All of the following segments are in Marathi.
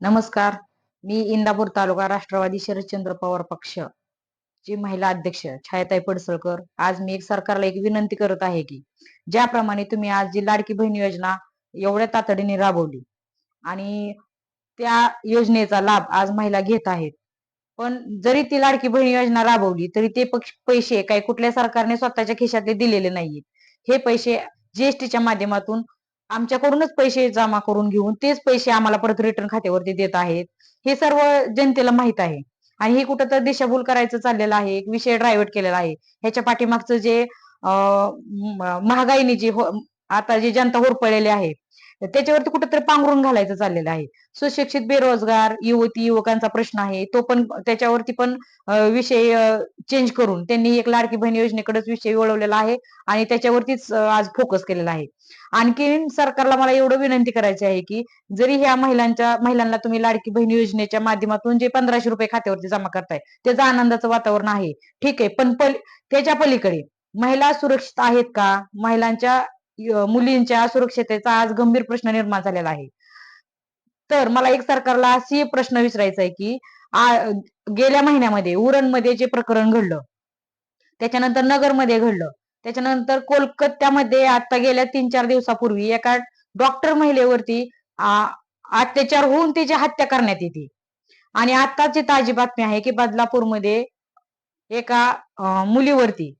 नमस्कार. मी इंदापूर तालुका राष्ट्रवादी शरदचंद्र पवार पक्ष ची महिला अध्यक्ष छायाताई पडसळकर. आज मी एक सरकारला एक विनंती करत आहे की ज्याप्रमाणे तुम्ही आज जी लाडकी बहीण योजना एवढ्या तातडीने राबवली आणि त्या योजनेचा लाभ आज महिला घेत आहेत. पण जरी ती लाडकी बहीण योजना राबवली तरी ते पक्ष- पैसे काही कुठल्या सरकारने स्वतःच्या खिशातले दिलेले नाहीये हे पैसे जीएसटीच्या माध्यमातून आमच्याकडूनच पैसे जमा करून घेऊन तेच पैसे आम्हाला परत रिटर्न खात्यावरती देत आहेत. हे सर्व जनतेला माहीत आहे. आणि हे कुठं तर दिशाभूल करायचं चाललेलं आहे. एक विषय ड्रायव्हर्ट केलेला आहे. ह्याच्या पाठीमागचं जे महागाईने जे हो- आता जे जनता होरपळलेली आहे त्याच्यावरती कुठेतरी पांघरून घालायचं चाललेलं आहे. सुशिक्षित बेरोजगार युवती युवकांचा प्रश्न आहे. तो पण त्याच्यावरती पण विषय चेंज करून त्यांनी एक लाडकी बहीण योजनेकडेच विषय वळवलेला आहे आणि त्याच्यावरतीच आज फोकस केलेला आहे. आणखीन सरकारला मला एवढं विनंती करायची आहे की जरी ह्या महिलांच्या महिलांना तुम्ही लाडकी बहीण योजनेच्या माध्यमातून जे पंधराशे रुपये खात्यावरती जमा करताय त्याचं आनंदाचं वातावरण आहे. ठीक आहे पण पल त्याच्या पलीकडे महिला सुरक्षित आहेत का? महिलांच्या मुलींच्या सुरक्षतेचा आज गंभीर प्रश्न निर्माण झालेला आहे. तर मला एक सरकारला असे प्रश्न विचारायचा आहे की गेल्या महिन्यामध्ये उरणमध्ये जे प्रकरण घडलं त्याच्यानंतर नगरमध्ये घडलं त्याच्यानंतर कोलकात्यामध्ये आता गेल्या तीन चार दिवसापूर्वी एका डॉक्टर महिलेवरती अत्याचार होऊन तिची हत्या करण्यात येते. आणि आताची ताजी बातमी आहे की बदलापूरमध्ये एका मुलीवरती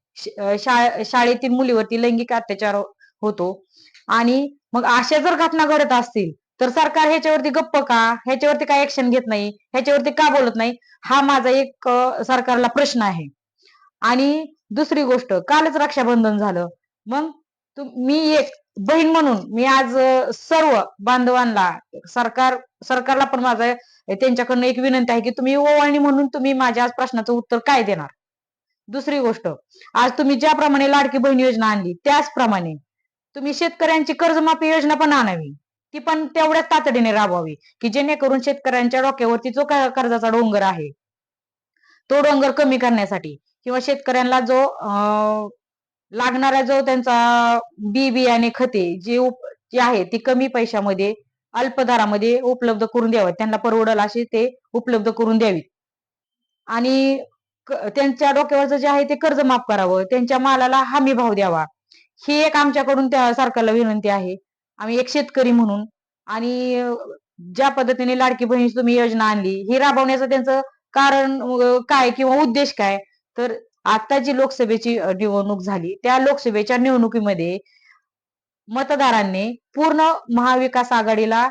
शा- शाळेतील मुलीवरती लैंगिक अत्याचार होतो. आणि मग अशा जर घटना घडत असतील तर सरकार ह्याच्यावरती गप्प का? ह्याच्यावरती काय ऍक्शन घेत नाही? ह्याच्यावरती का बोलत नाही? हा माझा एक सरकारला प्रश्न आहे. आणि दुसरी गोष्ट कालच रक्षाबंधन झालं. मग मी एक बहीण म्हणून मी आज सर्व बांधवांना सरकार सरकारला पण माझं त्यांच्याकडनं एक विनंती आहे की तुम्ही ओवाळणी म्हणून तुम्ही माझ्या आज प्रश्नाचं उत्तर काय देणार? दुसरी गोष्ट आज तुम्ही ज्याप्रमाणे लाडकी बहीण योजना आणली त्याचप्रमाणे तुम्ही शेतकऱ्यांची कर्जमाफी योजना पण आणावी. ती पण तेवढ्याच तातडीने राबवावी की जेणेकरून शेतकऱ्यांच्या डोक्यावरती जो कर्जाचा डोंगर आहे तो डोंगर कमी करण्यासाठी किंवा शेतकऱ्यांना जो अं, लागणारा जो त्यांचा बी बियाणे खते जे उप- जी आहे ती कमी पैशामध्ये अल्प दरामध्ये उपलब्ध करून द्यावं त्यांना परवडल अशी ते उपलब्ध करून द्यावीत. आणि त्यांच्या डोक्यावरचं जे आहे ते कर्ज माफ करावं. त्यांच्या मालाला हमी भाव द्यावा. ही एक आमच्याकडून त्या सरकारला विनंती आहे. आम्ही एक शेतकरी म्हणून आणि ज्या पद्धतीने लाडकी बहीण तुम्ही योजना आणली ही राबवण्याचं त्यांचं कारण काय किंवा उद्देश काय? तर आता जी लोकसभेची निवडणूक झाली त्या लोकसभेच्या निवडणुकीमध्ये मतदारांनी पूर्ण महाविकास आघाडीला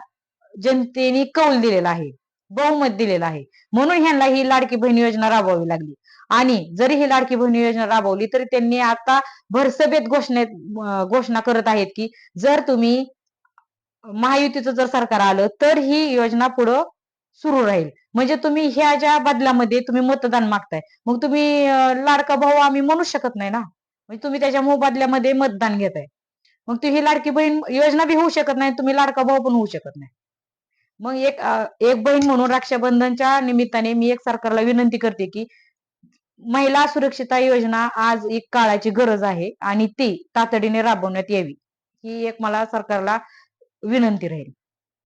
जनतेने कौल दिलेला आहे बहुमत दिलेलं आहे. म्हणून ह्यांना ही लाडकी बहीण योजना राबवावी लागली. आणि जरी ही लाडकी बहीण योजना राबवली तरी त्यांनी आता भरसभेत घोषणे घोषणा करत आहेत की जर तुम्ही महायुतीचं जर सरकार आलं तर ही योजना पुढं सुरू राहील. म्हणजे तुम्ही ह्या ज्या बदलामध्ये तुम्ही मतदान मागताय मग तुम्ही लाडका भाऊ आम्ही म्हणू शकत नाही ना? म्हणजे तुम्ही त्याच्या मोबदल्यामध्ये मतदान घेताय. मग ती ही लाडकी बहीण योजना बी होऊ शकत नाही तुम्ही लाडका भाऊ पण होऊ शकत नाही. मग एक एक बहीण म्हणून रक्षाबंधनच्या निमित्ताने मी एक सरकारला विनंती करते की महिला सुरक्षिता योजना आज एक काळाची गरज आहे आणि ती तातडीने राबवण्यात यावी. ही एक मला सरकारला विनंती राहील.